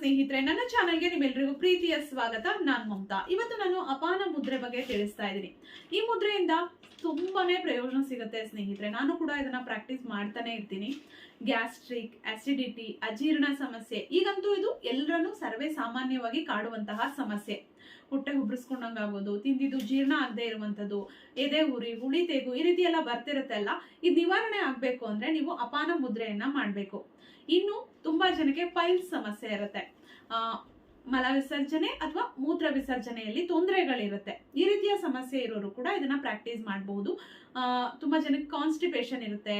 ಸ್ನೇಹಿತರೆ, ನನ್ನ ಚಾನೆಲ್ಗೆ ನಿಮ್ಮೆಲ್ಲರಿಗೂ ಪ್ರೀತಿಯ ಸ್ವಾಗತ. ನಾನ್ ಮಮತಾ. ಇವತ್ತು ನಾನು ಅಪಾನ ಮುದ್ರೆ ಬಗ್ಗೆ ತಿಳಿಸ್ತಾ ಇದ್ದೀನಿ. ಈ ಮುದ್ರೆಯಿಂದ ತುಂಬಾನೇ ಪ್ರಯೋಜನ ಸಿಗುತ್ತೆ ಸ್ನೇಹಿತರೆ. ನಾನು ಕೂಡ ಇದನ್ನ ಪ್ರಾಕ್ಟೀಸ್ ಮಾಡ್ತಾನೆ ಇರ್ತೀನಿ. ಗ್ಯಾಸ್ಟ್ರಿಕ್ ಅಸಿಡಿಟಿ ಅಜೀರ್ಣ ಸಮಸ್ಯೆ. ಈಗಂತೂ ಇದು ಎಲ್ಲರನ್ನೂ ಸರ್ವೇ ಸಾಮಾನ್ಯವಾಗಿ ಕಾಡುವಂತಹ ಸಮಸ್ಯೆ. ಹೊಟ್ಟೆ ಹುಬ್ರಿಸ್ಕೊಂಡಂಗಾಗೋದು ತಿಂದಿದ್ದು ಜೀರ್ಣ ಆಗದೆ ಇರುವಂಥದ್ದು, ಎದೆ ಉರಿ, ಹುಳಿ ತೆಗು ಈ ರೀತಿ ಎಲ್ಲ ಬರ್ತಿರುತ್ತಲ್ಲ ಇದು ನಿವಾರಣೆ ಆಗಬೇಕು ಅಂದರೆ ನೀವು ಅಪಾನ ಮುದ್ರೆಯನ್ನು ಮಾಡಬೇಕು. ಇನ್ನು ತುಂಬ ಜನಕ್ಕೆ ಪೈಲ್ಸ್ ಸಮಸ್ಯೆ ಇರುತ್ತೆ. ಮಲ ವಿಸರ್ಜನೆ ಅಥವಾ ಮೂತ್ರ ವಿಸರ್ಜನೆಯಲ್ಲಿ ತೊಂದರೆಗಳಿರುತ್ತೆ. ಈ ರೀತಿಯ ಸಮಸ್ಯೆ ಇರೋರು ಕೂಡ ಇದನ್ನ ಪ್ರಾಕ್ಟೀಸ್ ಮಾಡಬಹುದು ತುಂಬಾ ಜನಕ್ಕೆ ಕಾನ್ಸ್ಟಿಪೇಷನ್ ಇರುತ್ತೆ.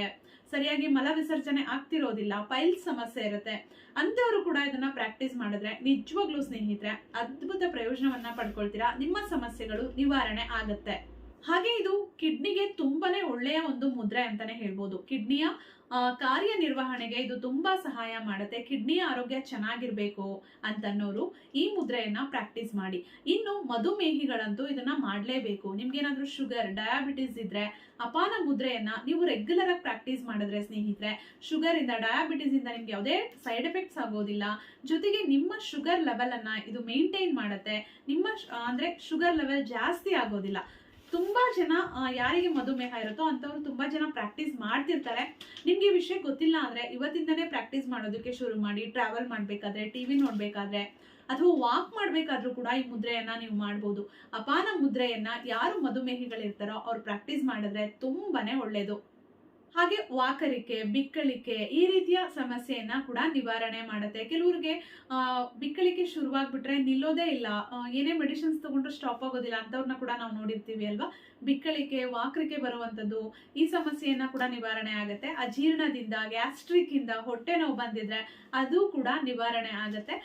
ಸರಿಯಾಗಿ ಮಲ ವಿಸರ್ಜನೆ ಆಗ್ತಿರೋದಿಲ್ಲ ಪೈಲ್ಸ್ ಸಮಸ್ಯೆ ಇರುತ್ತೆ. ಅಂತವರು ಕೂಡ ಇದನ್ನ ಪ್ರಾಕ್ಟೀಸ್ ಮಾಡಿದ್ರೆ, ನಿಜವಾಗ್ಲೂ ಸ್ನೇಹಿತರೆ, ಅದ್ಭುತ ಪ್ರಯೋಜನವನ್ನ ಪಡ್ಕೊಳ್ತೀರಾ? ನಿಮ್ಮ ಸಮಸ್ಯೆಗಳು ನಿವಾರಣೆ ಆಗುತ್ತೆ. ಹಾಗೆ ಇದು ಕಿಡ್ನಿಗೆ ತುಂಬಾನೇ ಒಳ್ಳೆಯ ಒಂದು ಮುದ್ರೆ ಅಂತಾನೆ ಹೇಳ್ಬೋದು. ಕಿಡ್ನಿಯ ಆ, ಕಾರ್ಯನಿರ್ವಹಣೆಗೆ ಇದು ತುಂಬಾ ಸಹಾಯ ಮಾಡುತ್ತೆ. ಕಿಡ್ನಿಯ ಆರೋಗ್ಯ ಚೆನ್ನಾಗಿರ್ಬೇಕು ಅಂತನ್ನೋರು ಈ ಮುದ್ರೆಯನ್ನ ಪ್ರಾಕ್ಟೀಸ್ ಮಾಡಿ. ಇನ್ನು ಮಧುಮೇಹಿಗಳಂತೂ ಇದನ್ನ ಮಾಡಲೇಬೇಕು. ನಿಮ್ಗೇನಾದ್ರೂ ಶುಗರ್ ಡಯಾಬಿಟಿಸ್ ಇದ್ರೆ ಅಪಾನ ಮುದ್ರೆಯನ್ನ ನೀವು ರೆಗ್ಯುಲರ್ ಆಗಿ ಪ್ರಾಕ್ಟೀಸ್ ಮಾಡಿದ್ರೆ ಸ್ನೇಹಿತರೆ ಶುಗರ್ ಇಂದ ಡಯಾಬಿಟಿಸ್ ಇಂದ ನಿಮ್ಗೆ ಯಾವುದೇ ಸೈಡ್ ಎಫೆಕ್ಟ್ಸ್ ಆಗೋದಿಲ್ಲ. ಜೊತೆಗೆ ನಿಮ್ಮ ಶುಗರ್ ಲೆವೆಲ್ ಅನ್ನ ಇದು ಮೇಂಟೈನ್ ಮಾಡುತ್ತೆ. ನಿಮ್ಮ ಅಂದ್ರೆ ಶುಗರ್ ಲೆವೆಲ್ ಜಾಸ್ತಿ ಆಗೋದಿಲ್ಲ. ತುಂಬಾ ಜನ ಯಾರಿಗೆ ಮಧುಮೇಹ ಇರುತ್ತೋ ಅಂತವ್ರು ತುಂಬಾ ಜನ ಪ್ರಾಕ್ಟೀಸ್ ಮಾಡ್ತಿರ್ತಾರೆ. ನಿಮ್ಗೆ ವಿಷಯ ಗೊತ್ತಿಲ್ಲ ಅಂದ್ರೆ ಇವತ್ತಿಂದನೇ ಪ್ರಾಕ್ಟೀಸ್ ಮಾಡೋದಕ್ಕೆ ಶುರು ಮಾಡಿ ಟ್ರಾವೆಲ್ ಮಾಡ್ಬೇಕಾದ್ರೆ ಟಿವಿ ನೋಡ್ಬೇಕಾದ್ರೆ, ಅಥವಾ ವಾಕ್ ಮಾಡ್ಬೇಕಾದ್ರೂ ಕೂಡ ಈ ಮುದ್ರೆಯನ್ನ ನೀವು ಮಾಡ್ಬೋದು. ಅಪಾನ ಮುದ್ರೆಯನ್ನ ಯಾರು ಮಧುಮೇಹಿಗಳಿರ್ತಾರೋ ಅವ್ರು ಪ್ರಾಕ್ಟೀಸ್ ಮಾಡಿದ್ರೆ ತುಂಬಾನೇ ಒಳ್ಳೇದು. ಹಾಗೆ ವಾಕರಿಕೆ, ಬಿಕ್ಕಳಿಕೆ ಈ ರೀತಿಯ ಸಮಸ್ಯೆಯನ್ನ ಕೂಡ ನಿವಾರಣೆ ಮಾಡುತ್ತೆ. ಕೆಲವ್ರಿಗೆ ಬಿಕ್ಕಳಿಕೆ ಶುರುವಾಗ್ಬಿಟ್ರೆ ನಿಲ್ಲೋದೇ ಇಲ್ಲ. ಏನೇ ಮೆಡಿಸಿನ್ಸ್ ತಗೊಂಡ್ರು ಸ್ಟಾಪ್ ಆಗೋದಿಲ್ಲ ಅಂತವ್ರನ್ನ ಕೂಡ ನಾವು ನೋಡಿರ್ತೀವಿ ಅಲ್ವಾ? ಬಿಕ್ಕಳಿಕೆ, ವಾಕರಿಕೆ ಬರುವಂತದ್ದು ಈ ಸಮಸ್ಯೆಯನ್ನ ಕೂಡ ನಿವಾರಣೆ ಆಗುತ್ತೆ. ಅಜೀರ್ಣದಿಂದ ಗ್ಯಾಸ್ಟ್ರಿಕ್ ಇಂದ ಹೊಟ್ಟೆ ನೋವು ಬಂದಿದ್ರೆ ಅದು ಕೂಡ ನಿವಾರಣೆ ಆಗುತ್ತೆ.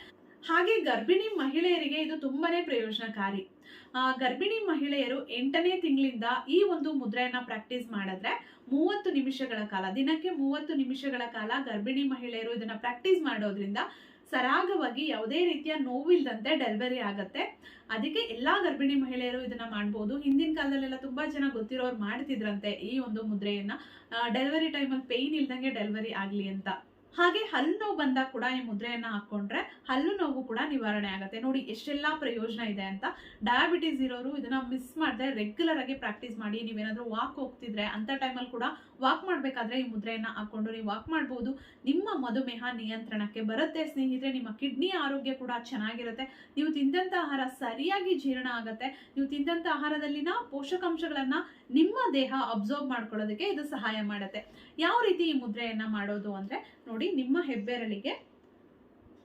ಹಾಗೆ ಗರ್ಭಿಣಿ ಮಹಿಳೆಯರಿಗೆ ಇದು ತುಂಬಾನೇ ಪ್ರಯೋಜನಕಾರಿ. ಗರ್ಭಿಣಿ ಮಹಿಳೆಯರು ಎಂಟನೇ ತಿಂಗಳಿಂದ ಈ ಒಂದು ಮುದ್ರೆಯನ್ನ ಪ್ರಾಕ್ಟೀಸ್ ಮಾಡಿದ್ರೆ ಮೂವತ್ತು ನಿಮಿಷಗಳ ಕಾಲ, ದಿನಕ್ಕೆ ಮೂವತ್ತು ನಿಮಿಷಗಳ ಕಾಲ ಗರ್ಭಿಣಿ ಮಹಿಳೆಯರು ಇದನ್ನ ಪ್ರಾಕ್ಟೀಸ್ ಮಾಡೋದ್ರಿಂದ ಸರಾಗವಾಗಿ ಯಾವುದೇ ರೀತಿಯ ನೋವಿಲ್ಲದಂತೆ ಡೆಲಿವರಿ ಆಗತ್ತೆ. ಅದಕ್ಕೆ ಎಲ್ಲಾ ಗರ್ಭಿಣಿ ಮಹಿಳೆಯರು ಇದನ್ನ ಮಾಡ್ಬೋದು. ಹಿಂದಿನ ಕಾಲದಲ್ಲೆಲ್ಲ ತುಂಬಾ ಜನ ಗೊತ್ತಿರೋರು ಮಾಡ್ತಿದ್ರಂತೆ ಈ ಒಂದು ಮುದ್ರೆಯನ್ನ. ಡೆಲಿವರಿ ಟೈಮಲ್ಲಿ ಪೇಯ್ನ್ ಇಲ್ದಂಗೆ ಡೆಲಿವರಿ ಆಗ್ಲಿ ಅಂತ. ಹಾಗೆ ಹಲ್ಲು ನೋವು ಬಂದಾಗ ಕೂಡ ಈ ಮುದ್ರೆಯನ್ನು ಹಾಕೊಂಡ್ರೆ ಹಲ್ಲು ನೋವು ಕೂಡ ನಿವಾರಣೆ ಆಗುತ್ತೆ. ನೋಡಿ, ಎಷ್ಟೆಲ್ಲ ಪ್ರಯೋಜನ ಇದೆ ಅಂತ. ಡಯಾಬಿಟೀಸ್ ಇರೋರು ಇದನ್ನ ಮಿಸ್ ಮಾಡದೆ ರೆಗ್ಯುಲರ್ ಆಗಿ ಪ್ರಾಕ್ಟೀಸ್ ಮಾಡಿ, ನೀವೇನಾದ್ರೂ ವಾಕ್ ಹೋಗ್ತಿದ್ರೆ ಅಂತ ಟೈಮಲ್ಲಿ ಕೂಡ ವಾಕ್ ಮಾಡ್ಬೇಕಾದ್ರೆ ಈ ಮುದ್ರೆಯನ್ನ ಹಾಕೊಂಡು ನೀವು ವಾಕ್ ಮಾಡ್ಬೋದು. ನಿಮ್ಮ ಮಧುಮೇಹ ನಿಯಂತ್ರಣಕ್ಕೆ ಬರುತ್ತೆ ಸ್ನೇಹಿತರೆ, ನಿಮ್ಮ ಕಿಡ್ನಿ ಆರೋಗ್ಯ ಕೂಡ ಚೆನ್ನಾಗಿರುತ್ತೆ. ನೀವು ತಿಂದಂಥ ಆಹಾರ ಸರಿಯಾಗಿ ಜೀರ್ಣ ಆಗುತ್ತೆ. ನೀವು ತಿಂದಂಥ ಆಹಾರದಲ್ಲಿನ ಪೋಷಕಾಂಶಗಳನ್ನ ನಿಮ್ಮ ದೇಹ ಅಬ್ಸರ್ವ್ ಮಾಡ್ಕೊಳ್ಳೋದಕ್ಕೆ ಇದು ಸಹಾಯ ಮಾಡುತ್ತೆ. ಯಾವ ರೀತಿ ಈ ಮುದ್ರೆಯನ್ನ ಮಾಡೋದು ಅಂದ್ರೆ ನೋಡಿ ನಿಮ್ಮ ಹೆಬ್ಬೆರಳಿಗೆ,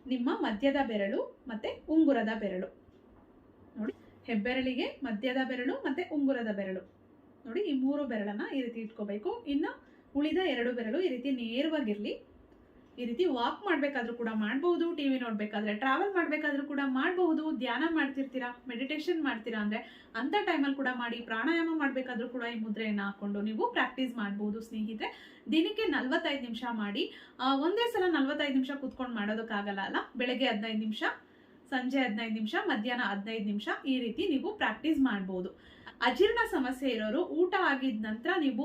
ನಿಮ್ಮ ಮಧ್ಯದ ಬೆರಳು ಮತ್ತೆ ಉಂಗುರದ ಬೆರಳು. ನೋಡಿ, ಹೆಬ್ಬೆರಳಿಗೆ ಮಧ್ಯದ ಬೆರಳು ಮತ್ತೆ ಉಂಗುರದ ಬೆರಳು. ನೋಡಿ, ಈ ಮೂರು ಬೆರಳನ್ನ ಈ ರೀತಿ ಇಟ್ಕೋಬೇಕು. ಇನ್ನು ಉಳಿದ ಎರಡು ಬೆರಳು ಈ ರೀತಿ ನೇರವಾಗಿರ್ಲಿ. ಈ ರೀತಿ ವಾಕ್ ಮಾಡ್ಬೇಕಾದ್ರೂ ಕೂಡ ಮಾಡಬಹುದು ಟಿವಿ ನೋಡ್ಬೇಕಾದ್ರೆ ಟ್ರಾವೆಲ್ ಮಾಡ್ಬೇಕಾದ್ರೂ ಕೂಡ ಮಾಡಬಹುದು, ಧ್ಯಾನ ಮಾಡ್ತಿರ್ತೀರಾ ಮೆಡಿಟೇಷನ್ ಮಾಡ್ತೀರಾ ಅಂದ್ರೆ ಅಂತ ಟೈಮಲ್ಲಿ ಕೂಡ ಮಾಡಿ ಪ್ರಾಣಾಯಾಮ ಮಾಡ್ಬೇಕಾದ್ರೂ ಕೂಡ ಈ ಮುದ್ರೆಯನ್ನು ಹಾಕೊಂಡು ನೀವು ಪ್ರಾಕ್ಟೀಸ್ ಮಾಡಬಹುದು ಸ್ನೇಹಿತರೆ. ದಿನಕ್ಕೆ ನಲ್ವತ್ತೈದು ನಿಮಿಷ ಮಾಡಿ ಒಂದೇ ಸಲ ನಲ್ವತ್ತೈದು ನಿಮಿಷ ಕೂತ್ಕೊಂಡು ಮಾಡೋದಕ್ಕಾಗಲ್ಲ ಅಲ್ಲ? ಬೆಳಗ್ಗೆ ಹದಿನೈದು ನಿಮಿಷ. ಸಂಜೆ ಹದಿನೈದು ನಿಮಿಷ, ಮಧ್ಯಾಹ್ನ ಹದಿನೈದು ನಿಮಿಷ ಈ ರೀತಿ ನೀವು ಪ್ರಾಕ್ಟೀಸ್ ಮಾಡ್ಬೋದು. ಅಜೀರ್ಣ ಸಮಸ್ಯೆ ಇರೋರು ಊಟ ಆಗಿದ ನಂತರ ನೀವು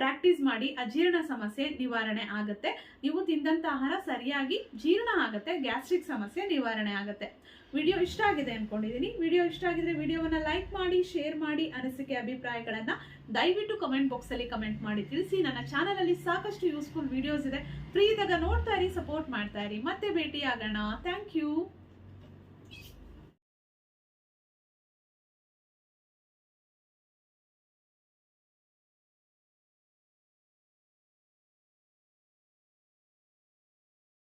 ಪ್ರಾಕ್ಟೀಸ್ ಮಾಡಿ ಅಜೀರ್ಣ ಸಮಸ್ಯೆ ನಿವಾರಣೆ ಆಗುತ್ತೆ. ನೀವು ತಿಂದಂಥ ಆಹಾರ ಸರಿಯಾಗಿ ಜೀರ್ಣ ಆಗುತ್ತೆ ಗ್ಯಾಸ್ಟ್ರಿಕ್ ಸಮಸ್ಯೆ ನಿವಾರಣೆ ಆಗುತ್ತೆ. ವಿಡಿಯೋ ಇಷ್ಟ ಆಗಿದೆ ಅಂದ್ಕೊಂಡಿದ್ದೀನಿ ವಿಡಿಯೋ ಇಷ್ಟ ಆಗಿದ್ರೆ ವಿಡಿಯೋವನ್ನು ಲೈಕ್ ಮಾಡಿ ಶೇರ್ ಮಾಡಿ ಅನಿಸಿಕೆ ಅಭಿಪ್ರಾಯಗಳನ್ನು ದಯವಿಟ್ಟು ಕಮೆಂಟ್ ಬಾಕ್ಸಲ್ಲಿ ಕಮೆಂಟ್ ಮಾಡಿ ತಿಳಿಸಿ. ನನ್ನ ಚಾನಲಲ್ಲಿ ಸಾಕಷ್ಟು ಯೂಸ್ಫುಲ್ ವಿಡಿಯೋಸ್ ಇದೆ. ಫ್ರೀ ಇದಾಗ ನೋಡ್ತಾ ಇರಿ ಸಪೋರ್ಟ್ ಮಾಡ್ತಾ ಇರಿ. ಮತ್ತೆ ಭೇಟಿ ಆಗೋಣ ಥ್ಯಾಂಕ್ ಯು